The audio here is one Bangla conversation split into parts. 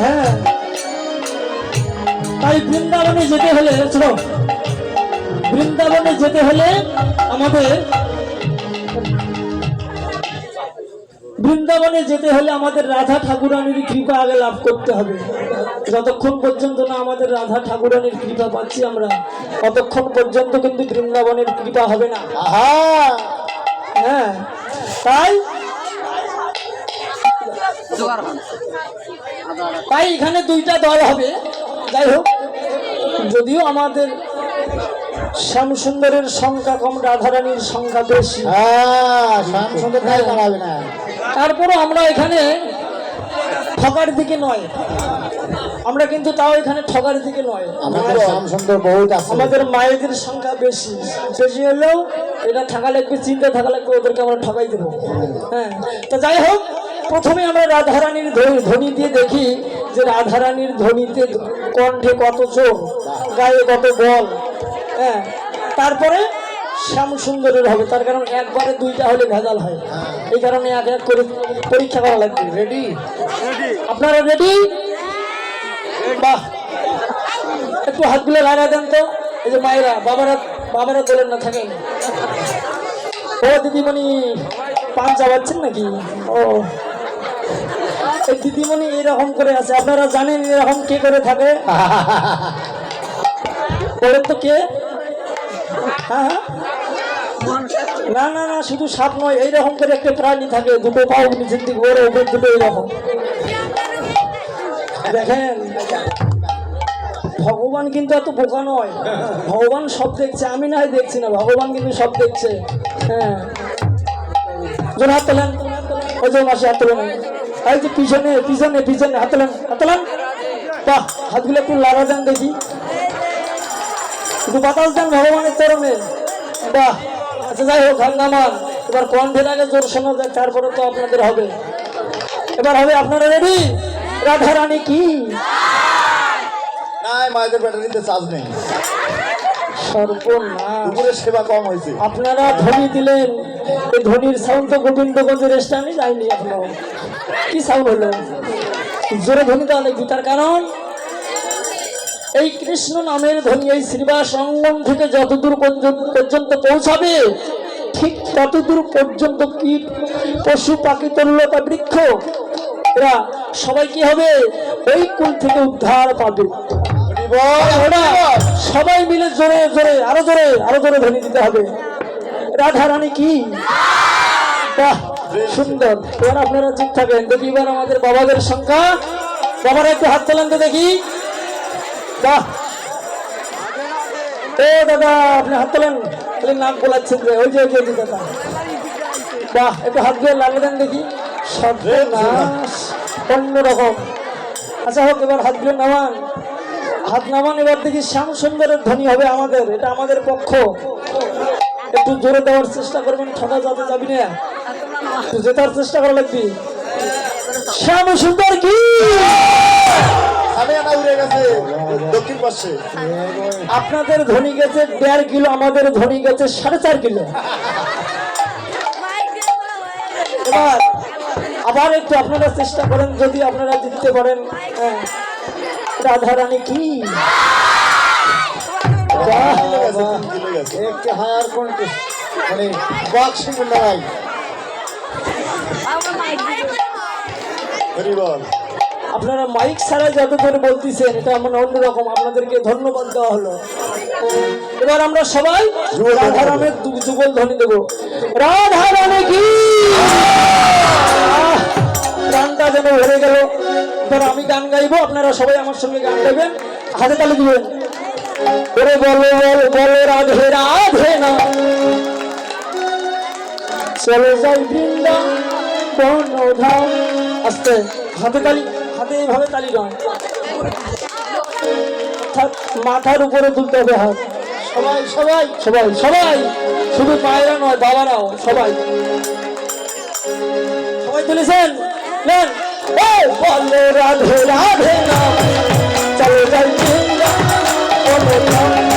হ্যাঁ। তাই বৃন্দাবনে যেতে হলে শোনো বৃন্দাবনে যেতে হলে আমাদের বৃন্দাবনে যেতে হলে আমাদের রাধা ঠাকুরানীর কৃপা আগে লাভ করতে হবে। যতক্ষণ পর্যন্ত না আমাদের রাধা ঠাকুরানীর কৃপা পাচ্ছি আমরা ততক্ষণ পর্যন্ত কিন্তু বৃন্দাবনের কৃপা হবে না। আহা! হ্যাঁ তাই তাই এখানে দুইটা দল হবে। যাই হোক যদিও আমাদের শ্যামসুন্দরের সংখ্যা কম রাধারানীর সংখ্যা বেশি। হ্যাঁ শ্যাম সুন্দর তাই দাঁড়াবে না। তারপরও আমরা এখানে ঠকার দিকে নয়। আমরা কিন্তু তাও এখানে ঠকার দিকে নয়। আমাদের মায়েদের সংখ্যা বেশি। বেশি হলেও এটা থাকা লাগবে চিন্তা থাকা লাগবে ওদেরকে আমরা ঠকাই দেবো। হ্যাঁ তো যাই হোক প্রথমে আমরা রাধারানীর ধ্বনি- ধ্বনি দিয়ে দেখি যে রাধারানীর ধ্বনিতে কণ্ঠে কত চোখ গায়ে কত বল হ্যাঁ? তারপরে শ্যাম সুন্দরের হবে তার কারণ একবারে দুইটা হলে ভেজাল হয়। এই কারণে এক এক করে পরীক্ষা করা লাগবে। রেডি আপনারা রেডি বাহ! একটু হাতগুলো লাগা দেন তো। এই যে মায়েরা বাবারা বাবারা তোলেন না থাকেন। ও দিদিমণি পান চাবাচ্ছেন নাকি? ও। দিদিমণি এরকম করে আছে, আপনারা জানেন এরকম কে করে থাকে? বলেন তো কে? হ্যাঁ হ্যাঁ। না না না, শুধু সাপ নয়, এইরকম করে একটা প্রাণী থাকে, দুটো পাও নিচের দিকে, ওরে উপর দুটো এইরকম দেখেন, ভগবান কিন্তু এত বোকা নয়। ভগবান সব দেখছে, আমি না দেখছি না, ভগবান কিন্তু সব দেখছে। হ্যাঁ। জন হাত তোলেন যে মাসে হাত তোলেন। এই যে পিছনে পিছনে পিছনে হাত তোলেন বাহ, হাতগুলো একটু লাগা দেন দেখি। একটু বাতাস দেন ভগবানের চরণে। বাহ আচ্ছা যাই হোক, হাত নামান। এবার কণ্ঠের আগে জোর শোনা যাক তারপরে তো আপনাদের হবে। এবার হবে, আপনারা রেডি রাধা রানী কি? নাই, মায়েদের ব্যাটারিতে চার্জ নেই। দুপুরের সেবা কম হয়েছে। আপনারা ধ্বনি দিলেন এই ধ্বনির সাউন্ড তো গোবিন্দগঞ্জের স্ট্যান্ডে যায়নি এখনও। কি সাউন্ড হলো? জোরে ধ্বনি দেওয়া লাগবে তার কারণ এই কৃষ্ণ নামের ধ্বনি এই শ্রীবাস অঙ্গন থেকে যতদূর পর্যন্ত পর্যন্ত পৌঁছাবে ঠিক ততদূর পর্যন্ত কীট পশু পাখি তরুলতা বৃক্ষ এরা সবাই কি হবে? ওই কুল থেকে উদ্ধার পাবে। ওরা সবাই মিলে জোরে জোরে আরও জোরে আরও জোরে ধ্বনি দিতে হবে। রাধা রানী কি? বাহ সুন্দর। এবার আপনারা ঠিক থাকেন। দেখি এবার আমাদের বাবাদের সংখ্যা বাবারা একটু হাত তোলেন তো দেখি। বাহ। ও দাদা আপনি হাত তোলেন। তাহলে নাম বলাচ্ছেন যে। ওই যে ওই যে দাদা। বাহ একটু হাত দিয়ে লাগিয়ে দেন দেখি। সর্বনাশ অন্যরকম। আচ্ছা হোক এবার হাতগুলো নামান। হাত নামান এবার দেখি শ্যাম সুন্দরের ধ্বনি হবে আমাদের এটা আমাদের পক্ষ। একটু জোরে দেওয়ার চেষ্টা করবেন ঠকা যাতে যাবি না। জেতার চেষ্টা করা লাগবি। শ্যাম সুন্দর কি? আপনাদের ধ্বনি গেছে দেড় কিলো আমাদের ধ্বনি গেছে সাড়ে চার কিলো। এবার আবার একটু আপনারা চেষ্টা করেন যদি আপনারা জিততে পারেন হ্যাঁ। রাধা রানী কি একটু হায়ার কোনটি? মানে বক্স লড়াই। আপনারা মাইক ছাড়া যত করে বলতেছেন এটা আমার অন্যরকম আপনাদেরকে ধন্যবাদ দেওয়া হলো। এবার আমরা সবাই রাধারামের দু- যুগল ধ্বনি দেবো। রাধারামে কি? আহ, গানটা যেন ভরে গেল। এবার আমি গান গাইবো, আপনারা সবাই আমার সঙ্গে গান গাইবেন। হাতে তালি দিবেন। ওরে বলো বলো বলো, রাধে রাধে না। চলে যাই বৃন্দা ধাম আস্তে, হাতে তালি, হাতে এইভাবে তালি অর্থাৎ মাথার উপরে তুলতে হবে হাত। সবাই সবাই সবাই সবাই। শুধু মায়েরা নয়, বাবারাও, সবাই। সবাই তুলেছেন? নেন। বলো রাধে রাধে না চলে যাই বনধাম।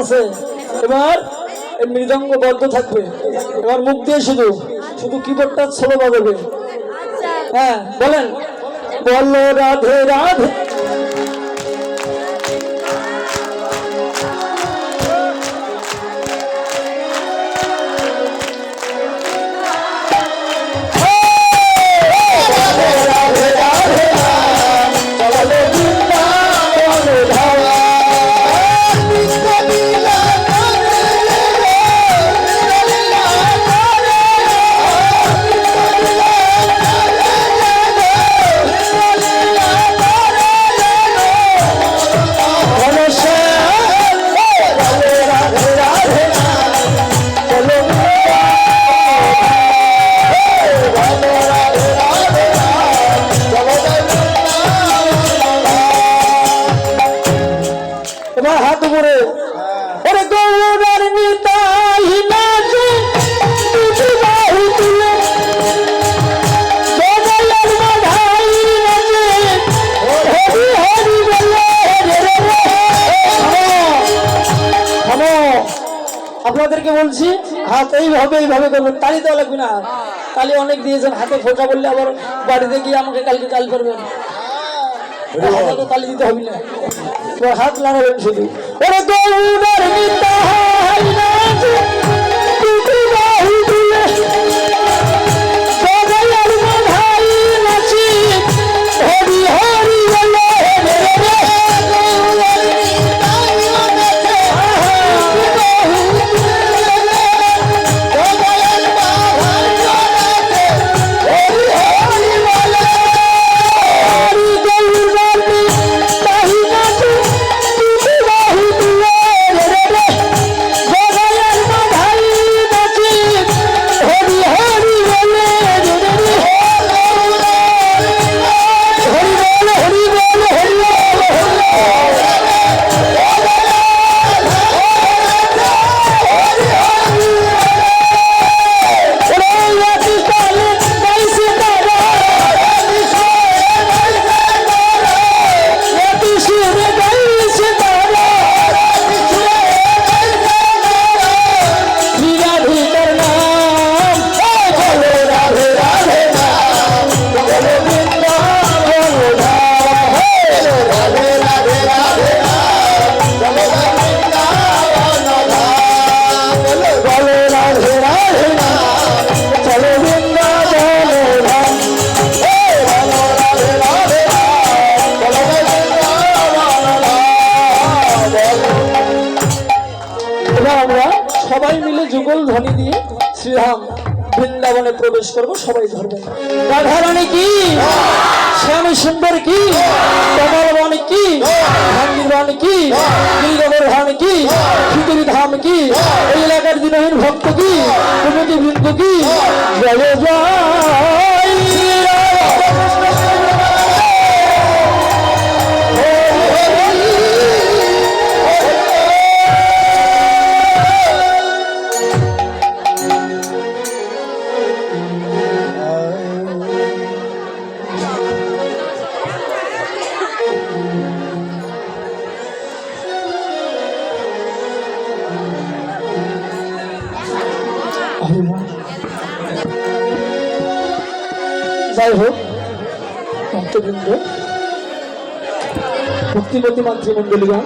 আছে। এবার মৃদঙ্গ বদ্ধ থাকবে। এবার মুখ দিয়ে শুধু শুধু কিবোর্ডটা ছোলো বাজাবে হ্যাঁ বলেন। বলো রাধে রাধে। হাত উপরে। ওরে গৌরার নিতাই নাচে। থামো, থামো। আপনাদেরকে বলছি হাত এইভাবে এইভাবে করবেন। তালি দেওয়া লাগবে না। তালি অনেক দিয়েছেন হাতে ফোটা বললে আবার বাড়িতে গিয়ে আমাকে কালকে তাল করবেন। হাতে তালি দিতে হবে না। এবার হাত লাগাবেন শুধু। ওরে শ্রীরাম বৃন্দাবনে প্রবেশ করব, সবাই ধরবেন রাধারানী কি? শ্যাম সুন্দর কি? কমল বন কি? ভাঙ্গির কি? নীলগর ধাম কি? খিচুড়ি ধাম কি? এই এলাকার দিনহীন ভক্ত কি? কুমতি বৃন্দ কি? জয় জয়। হোক ভক্তবৃন্দ ভক্তিমতী মাতৃমণ্ডলীগণ